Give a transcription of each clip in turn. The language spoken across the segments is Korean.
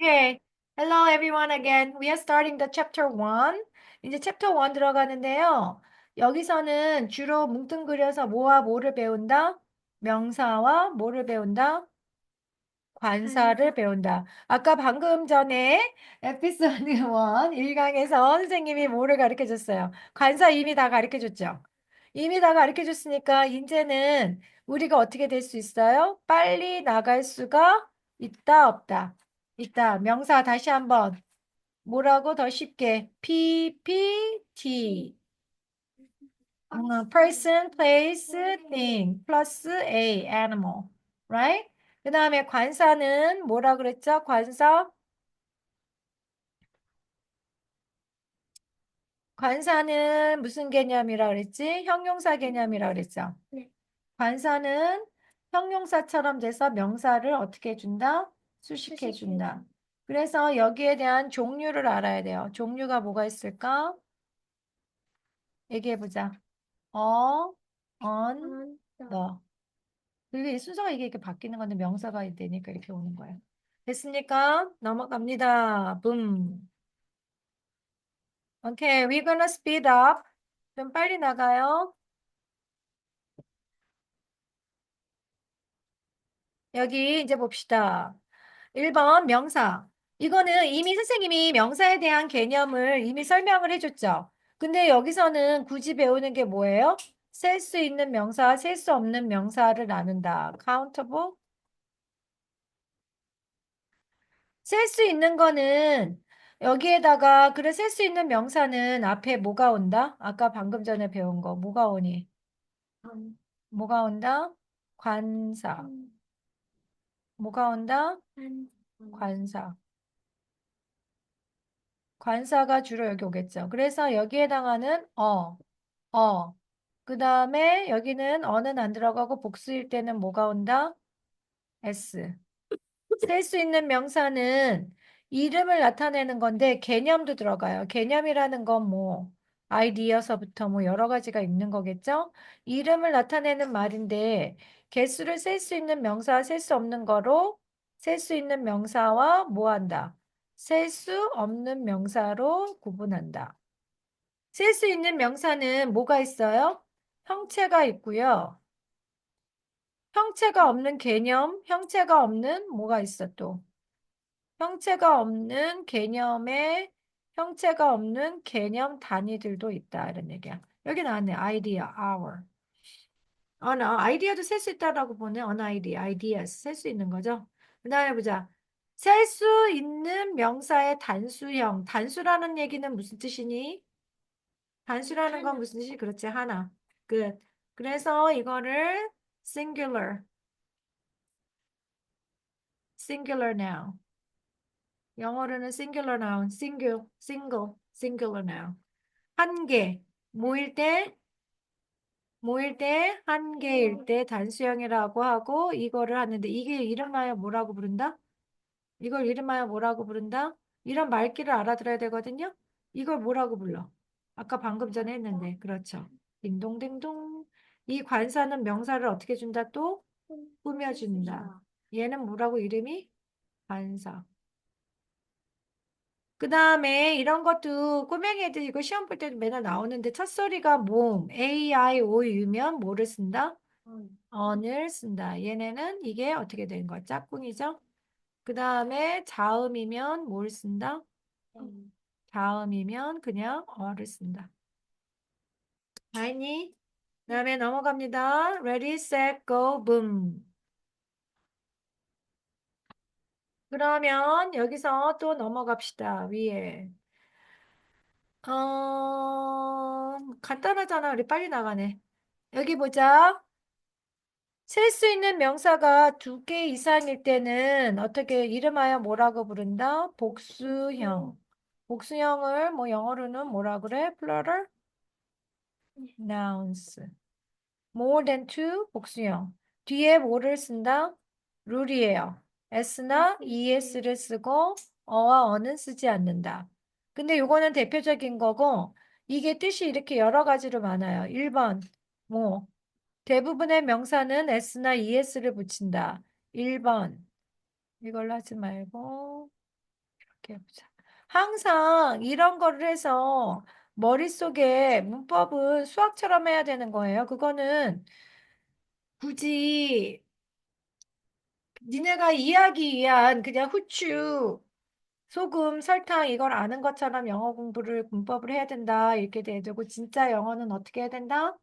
Okay. Hello everyone again. We are starting the chapter 1. 이제 챕터 1 들어가는데요. 여기서는 주로 뭉뚱그려서 뭐와 뭐를 배운다? 명사와 뭐를 배운다? 관사를 배운다. 아까 방금 전에 에피소드 1 1강에서 선생님이 뭐를 가르쳐 줬어요? 관사 이미 다 가르쳐 줬죠? 이미 다 가르쳐 줬으니까 이제는 우리가 어떻게 될 수 있어요? 빨리 나갈 수가 있다, 없다? 있다. 명사 다시 한번. 뭐라고 더 쉽게? PPT. 어, person, place, thing, plus a, animal. Right? 그 다음에 관사는 뭐라 그랬죠? 관사? 관사는 무슨 개념이라 그랬지? 형용사 개념이라 그랬죠? 네. 관사는 형용사처럼 돼서 명사를 어떻게 해준다? 수식해 수식해 준다. 그래서 여기에 대한 종류를 알아야 돼요. 종류가 뭐가 있을까? 얘기해보자. 어, on, 음, the. 그리고 이 순서가 이게 이렇게 바뀌는 건데 명사가 되니까 이렇게 오는 거예요. 됐습니까? 넘어갑니다. 붐. Okay, we're gonna speed up. 좀 빨리 나가요. 여기 이제 봅시다. 1번 명사. 이거는 이미 선생님이 명사에 대한 개념을 이미 설명을 해줬죠. 근데 여기서는 굳이 배우는 게 뭐예요? 셀 수 있는 명사와 셀수 없는 명사를 나눈다. countable. 셀 수 있는 거는 여기에다가 그래 셀 수 있는 명사는 앞에 뭐가 온다? 아까 방금 전에 배운 거 뭐가 오니? 음, 뭐가 온다? 관사. 음, 뭐가 온다? 관사. 관사가 주로 여기 오겠죠. 그래서 여기에 해당하는 어, 어. 그 다음에 여기는 어는 안 들어가고 복수일 때는 뭐가 온다? S. 셀 수 있는 명사는 이름을 나타내는 건데 개념도 들어가요. 개념이라는 건 뭐 아이디어서부터 뭐 여러 가지가 있는 거겠죠? 이름을 나타내는 말인데 개수를 셀 수 있는 명사와 셀 수 없는 거로 셀 수 있는 명사와 뭐 한다? 셀 수 없는 명사로 구분한다. 셀 수 있는 명사는 뭐가 있어요? 형체가 있고요. 형체가 없는 개념, 형체가 없는 뭐가 있어 또? 형체가 없는 개념의 형체가 없는 개념 단위들도 있다 이런 얘기야. 여기 나왔네. 아이디어, hour. 언어, 아이디어도 셀 수 있다라고 보네. 언어 아이디어, ideas 셀 수 있는 거죠. 그 다음에 보자. 셀 수 있는 명사의 단수형. 단수라는 얘기는 무슨 뜻이니? 단수라는 건. 무슨 뜻이? 그렇지, 하나. 끝. 그래서 이거를 singular, singular noun. 영어로는 singular noun, single, single, singular noun. 한 개, 모일 때, 모일 때, 한 개일 때 단수형이라고 하고 이거를 하는데 이게 이름하여 뭐라고 부른다? 이걸 이름하여 뭐라고 부른다? 이런 말귀를 알아들어야 되거든요. 이걸 뭐라고 불러? 아까 방금 전에 했는데, 그렇죠. 딩동댕동. 이 관사는 명사를 어떻게 준다 또? 꾸며준다. 얘는 뭐라고 이름이? 관사. 그 다음에 이런 것도 꼬맹이 애들 이거 시험 볼 때도 맨날 나오는데 첫 소리가 몸, A, I, O, U면 뭐를 쓴다? 음, 언을 쓴다. 얘네는 이게 어떻게 된 거야? 짝꿍이죠? 그 다음에 자음이면 뭘 쓴다? 음. 자음이면 그냥 어를 쓴다. 알니? 그 다음에 넘어갑니다. Ready, set, go, boom. 그러면 여기서 또 넘어갑시다. 위에. 어, 간단하잖아. 우리 빨리 나가네. 여기 보자. 셀 수 있는 명사가 두 개 이상일 때는 어떻게 이름하여 뭐라고 부른다? 복수형. 복수형을 뭐 영어로는 뭐라 그래? plural nouns. more than two 복수형. 뒤에 뭐를 쓴다? 룰이에요. S나 es를 쓰고 어와 어는 쓰지 않는다. 근데 요거는 대표적인 거고 이게 뜻이 이렇게 여러 가지로 많아요. 1번 뭐 대부분의 명사는 s나 es를 붙인다. 1번 이걸로 하지 말고 이렇게 해보자. 항상 이런 거를 해서 머릿속에 문법은 수학처럼 해야 되는 거예요. 그거는 굳이 니네가 이해하기 위한 그냥 후추, 소금, 설탕 이걸 아는 것처럼 영어 공부를 문법을 해야 된다. 이렇게 돼야 되고 진짜 영어는 어떻게 해야 된다?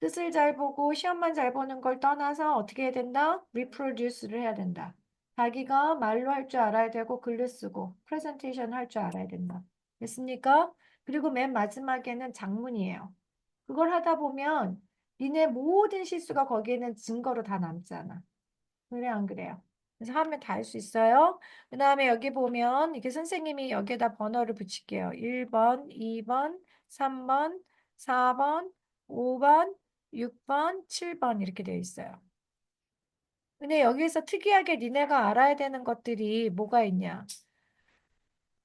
뜻을 잘 보고 시험만 잘 보는 걸 떠나서 어떻게 해야 된다? reproduce를 해야 된다. 자기가 말로 할 줄 알아야 되고 글로 쓰고 프레젠테이션 할 줄 알아야 된다. 됐습니까? 그리고 맨 마지막에는 장문이에요. 그걸 하다 보면 니네 모든 실수가 거기에는 증거로 다 남잖아. 그래 안 그래요? 그래서 하면 다 할 수 있어요. 그 다음에 여기 보면 이렇게 선생님이 여기에다 번호를 붙일게요. 1번, 2번, 3번, 4번, 5번, 6번, 7번 이렇게 되어 있어요. 근데 여기에서 특이하게 니네가 알아야 되는 것들이 뭐가 있냐?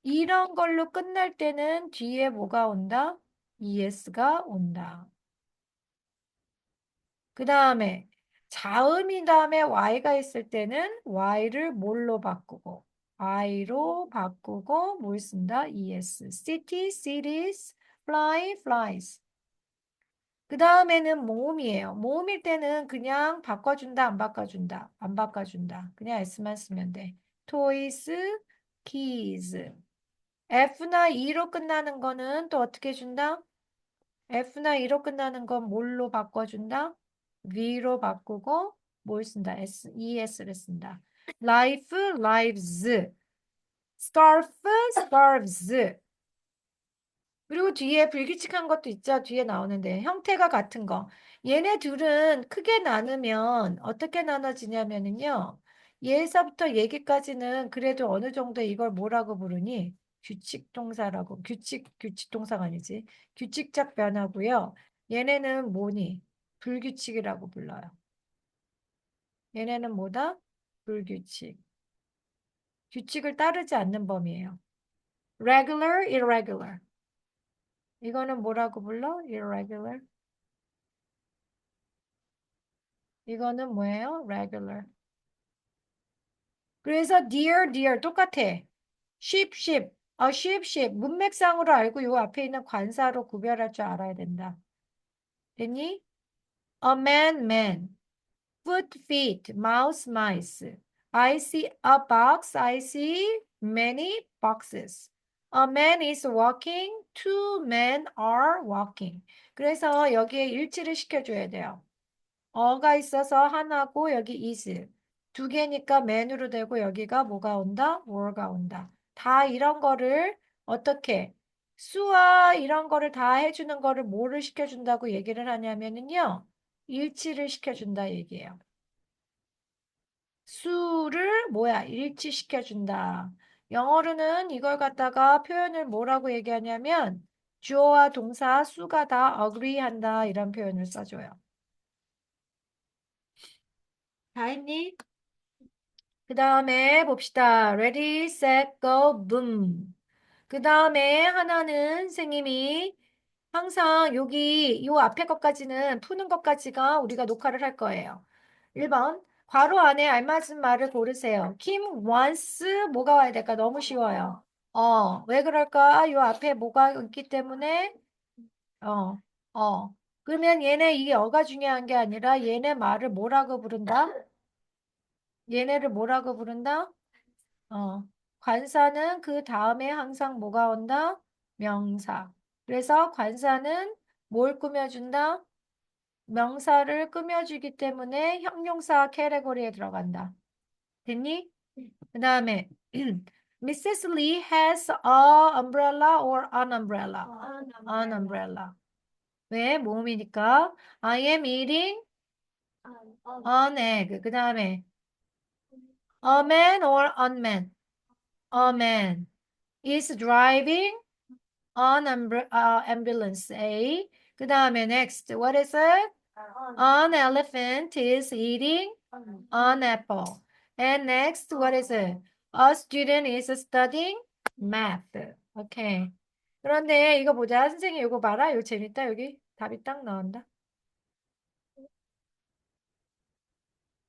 이런 걸로 끝날 때는 뒤에 뭐가 온다? ES가 온다. 그 다음에 자음이 다음에 Y가 있을 때는 Y를 뭘로 바꾸고 I로 바꾸고 뭘 쓴다? ES. City, cities, fly, flies. 그 다음에는 모음이에요. 모음일 때는 그냥 바꿔준다, 안 바꿔준다, 안 바꿔준다. 그냥 S만 쓰면 돼. toys, keys. F나 E로 끝나는 거는 또 어떻게 준다? F나 E로 끝나는 건 뭘로 바꿔준다? V로 바꾸고 뭘 쓴다? S, ES를 쓴다. life, lives. scarf, scarves. 그리고 뒤에 불규칙한 것도 있죠. 뒤에 나오는데 형태가 같은 거. 얘네 둘은 크게 나누면 어떻게 나눠지냐면은요. 얘에서부터 얘기까지는 그래도 어느 정도 이걸 뭐라고 부르니? 규칙 동사라고. 규칙 규칙 동사가 아니지. 규칙적 변화고요. 얘네는 뭐니? 불규칙이라고 불러요. 얘네는 뭐다? 불규칙. 규칙을 따르지 않는 범위예요. regular, irregular. 이거는 뭐라고 불러? irregular. 이거는 뭐예요? regular. 그래서 dear, dear 똑같아. sheep, sheep. 아, sheep, sheep. 문맥상으로 알고 요 앞에 있는 관사로 구별할 줄 알아야 된다. 됐니? A man, man. foot, feet. mouse, mice. I see a box. I see many boxes. A man is walking. Two men are walking. 그래서 여기에 일치를 시켜줘야 돼요. 어가 있어서 하나고 여기 is. 두 개니까 man으로 되고 여기가 뭐가 온다? were가 온다. 다 이런 거를 어떻게 수와 이런 거를 다 해주는 거를 뭐를 시켜준다고 얘기를 하냐면은요. 일치를 시켜준다 얘기예요. 수를 뭐야? 일치시켜준다. 영어로는 이걸 갖다가 표현을 뭐라고 얘기하냐면 주어와 동사 수가 다 agree 한다 이런 표현을 써줘요. 다 했니? 그 다음에 봅시다. Ready, set, go, boom. 그 다음에 하나는 선생님이 항상 여기 요 앞에 것까지는 푸는 것까지가 우리가 녹화를 할 거예요. 1번 괄호 안에 알맞은 말을 고르세요. Kim wants 뭐가 와야 될까? 너무 쉬워요. 어, 왜 그럴까? 요 앞에 뭐가 있기 때문에 어, 어. 그러면 얘네 이게 어가 중요한 게 아니라 얘네 말을 뭐라고 부른다? 얘네를 뭐라고 부른다? 어. 관사는 그 다음에 항상 뭐가 온다? 명사. 그래서 관사는 뭘 꾸며준다? 명사를 꾸며주기 때문에 형용사 캐테고리에 들어간다. 됐니? 그 다음에 Mrs. Lee has a umbrella or an umbrella? An umbrella. 왜? 모음이니까. I am eating an egg. 그 다음에 a man or unman? A man is driving an umbre- uh, ambulance. A. 그 다음에 next. What is it? An elephant is eating an apple. And next, what is it? A student is studying math. Okay. 그런데 이거 보자. 선생님 이거 봐라. 이거 재밌다. 여기 답이 딱 나온다.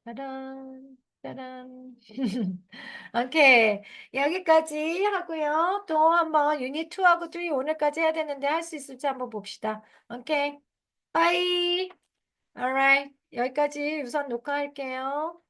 짜란. 짜란. 오케이. 여기까지 하고요. 또 한번 유닛 2하고 3 오늘까지 해야 되는데 할 수 있을지 한번 봅시다. 오케이. 빠이. alright. 여기까지 우선 녹화할게요.